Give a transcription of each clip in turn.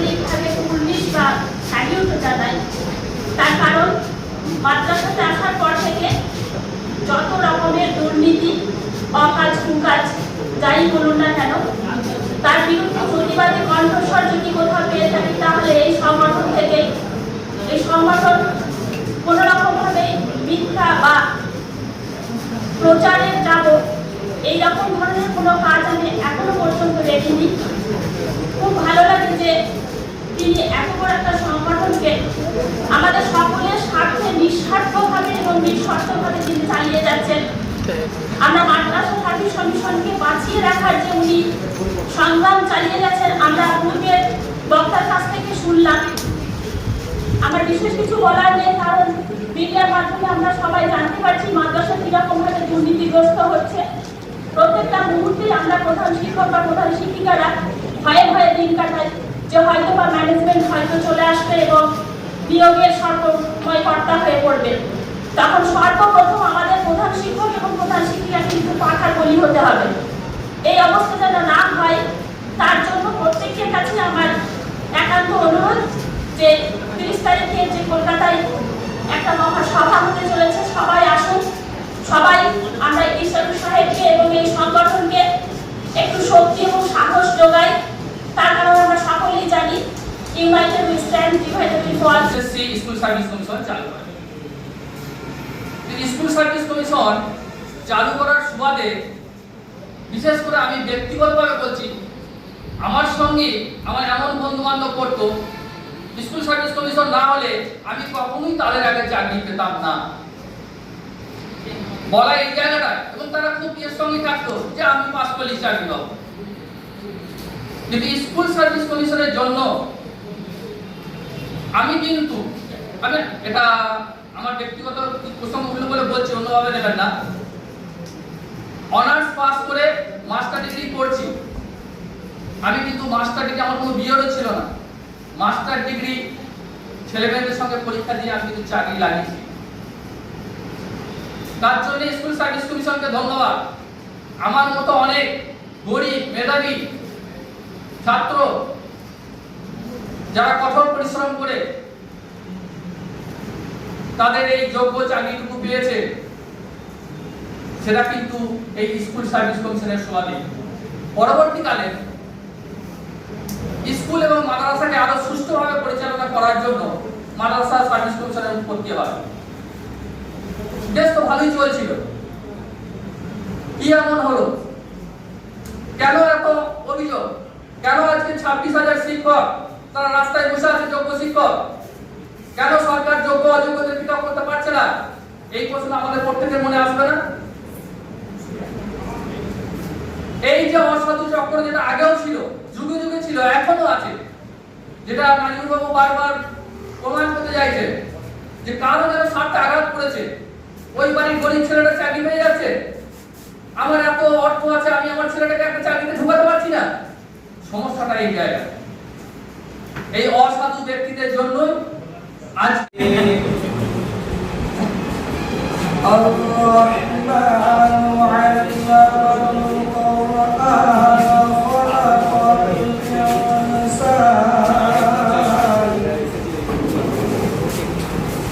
আন্তরিকভাবে কুর্নিশ বা স্যালিউট জানাই। তার কারণ, মাদ্রাসাতে আসার পর থেকে যত রকমের দুর্নীতি, অকাজ, কুকাজ, যাই বলুন না কেন, তার বিরুদ্ধে প্রতিবাদী কণ্ঠস্বর যদি কোথাও পেয়ে থাকি, তাহলে এই সংগঠন থেকে এই সংগঠন কোনো রকমভাবে মিথ্যা বা প্রচারের যাব এইরকম ধরনের কোনো কাজ আমি এখনও পর্যন্ত দেখিনি। খুব ভালো লাগে যে তিনি এত বড় একটা সংগঠনকে আমাদের সকলের স্বার্থে নিঃস্বার্থভাবে এবং নিঃস্বার্থভাবে তিনি চালিয়ে যাচ্ছেন। আমরা মাদ্রাসা সার্ভিস কমিশনকে বাঁচিয়ে রাখার যে উনি সংগ্রাম চালিয়ে যাচ্ছেন, আমরা পূর্বের বক্তার কাছ থেকে শুনলাম। আমার বিশেষ কিছু বলার নেই, কারণ মিডিয়ার মাধ্যমে আমরা সবাই জানতে পারছি মাদ্রাসা কীরকম ভাবে দুর্নীতিগ্রস্ত হচ্ছে। প্রত্যেকটা মুহূর্তে আমরা প্রধান শিক্ষক বা প্রধান শিক্ষিকারা যে হয়তো বা ম্যানেজমেন্ট হয়তো চলে আসবে এবং নিয়োগের সর্বময় কর্তা হয়ে পড়বে। তখন সর্বপ্রথম আমাদের প্রধান শিক্ষক এবং প্রধান শিক্ষিকা কিন্তু পাখার বলি হতে হবে। এই অবস্থা যেন না হয়, তার জন্য প্রত্যেকের কাছে আমার একান্ত অনুরোধ যে তিরিশ তারিখে যে কলকাতায় একটা মহা সভা হতে চলেছে, সবাই আসুন সবাই আমরা ঈশ্বর সাহেবকে এবং এই সংগঠনকে একটু শক্তি এবং সাহস যোগাই তার কারণ আমরা সকলেই জানি united we stand divided we fall SSC school service commission চালু করে স্কুল সার্ভিস কমিশন চালু করার সুবাদে বিশেষ করে আমি ব্যক্তিগতভাবে বলছি, আমার সঙ্গে আমার এমন বন্ধু বান্ধব পড়তো স্কুল সার্ভিস কমিশন না হলে আমি কখনোই তাদের আগে চাকরি পেতাম না। বলা এই জায়গাটা, এবং তারা খুব এর সঙ্গে থাকতো যে আমি পাস করলে চাকরি পাবো। কিন্তু স্কুল সার্ভিস কমিশনের জন্য আমি কিন্তু আমি এটা আমার ব্যক্তিগত প্রসঙ্গগুলো বলে বলছি, অন্যভাবে নেবেন না। অনার্স পাস করে মাস্টার ডিগ্রি করছি। আমি কিন্তু মাস্টার ডিগ্রি আমার কোনো বিয়েরও ছিল না। মাস্টার ডিগ্রি ছেলেমেয়েদের সঙ্গে পরীক্ষা দিয়ে আমি কিন্তু চাকরি লাগিয়েছি। তার জন্য স্কুল সার্ভিস কমিশনকে ধন্যবাদ। আমার মতো অনেক গরিব, মেধাবী ছাত্র যারা কঠোর পরিশ্রম করে তাদের এই যোগ্য চাকরিটুকু পেয়েছে, সেটা কিন্তু এই স্কুল সার্ভিস কমিশনের সুবাদে পরবর্তীকালে স্কুল এবং মাদ্রাসাকে আরও সুষ্ঠুভাবে পরিচালনা করার জন্য মাদ্রাসা সার্ভিস কমিশনের উৎপত্তি হয় বেশ তো ভালোই চলছিল। কি এমন হলো? কেন এত অভিযোগ? কেন আজকে ছাব্বিশ শিক্ষক তারা রাস্তায় বসে আছে যোগ্য শিক্ষক কেন সরকার যোগ্য অযোগ্যদের পৃথক করতে পারছে না এই প্রশ্ন আমাদের প্রত্যেকের মনে আসবে না এই যে অসাধু চক্র যেটা আগেও ছিল, যুগে যুগে ছিল, এখনও আছে। যেটা নাজিবুল বাবু বারবার প্রমাণ করতে চাইছে যে কারও যেন স্বার্থে আঘাত করেছে, ওই বাড়ির গরিব ছেলেটা চাকরি পেয়ে যাচ্ছে, আমার এত অর্থ আছে, আমি আমার ছেলেটাকে একটা চাকরিতে ঢুকাতে পারছি না। সমস্যাটা এই জায়গা এই অসাধু ব্যক্তিদের জন্য আজ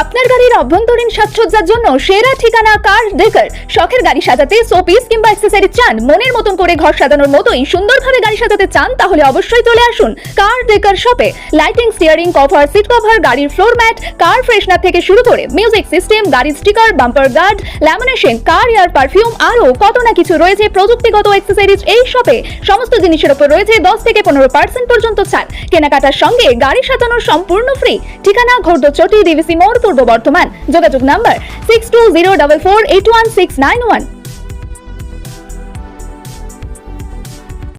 আপনার গাড়ির অভ্যন্তরীণ সাজসজ্জার জন্য সেরা ঠিকানা কার ডেকার? শখের গাড়ি সাজাতে শোপিস কিংবা অ্যাক্সেসরি চান, মনের মতন করে ঘর সাজানোর মতোই সুন্দরভাবে গাড়ি সাজাতে চান, তাহলে অবশ্যই চলে আসুন কার ডেকার শপে lighting steering cover seat cover গাড়ির ফ্লোর ম্যাট কার ফ্রেশনার থেকে শুরু করে মিউজিক সিস্টেম গাড়ির sticker bumper guard lamination car air perfume আরও কত না কিছু রয়েছে প্রযুক্তিগত অ্যাক্সেসরিজ এই শপে সমস্ত জিনিসের উপর রয়েছে দশ থেকে পনেরো পার্সেন্ট পর্যন্ত ছাড় কেনাকাটার সঙ্গে গাড়ি সাজানো সম্পূর্ণ ফ্রি ঠিকানা ঘোরদচটি, ডিভিসি মোড় পূর্ব বর্ধমান। যোগাযোগ number six two zero double four eight one six nine one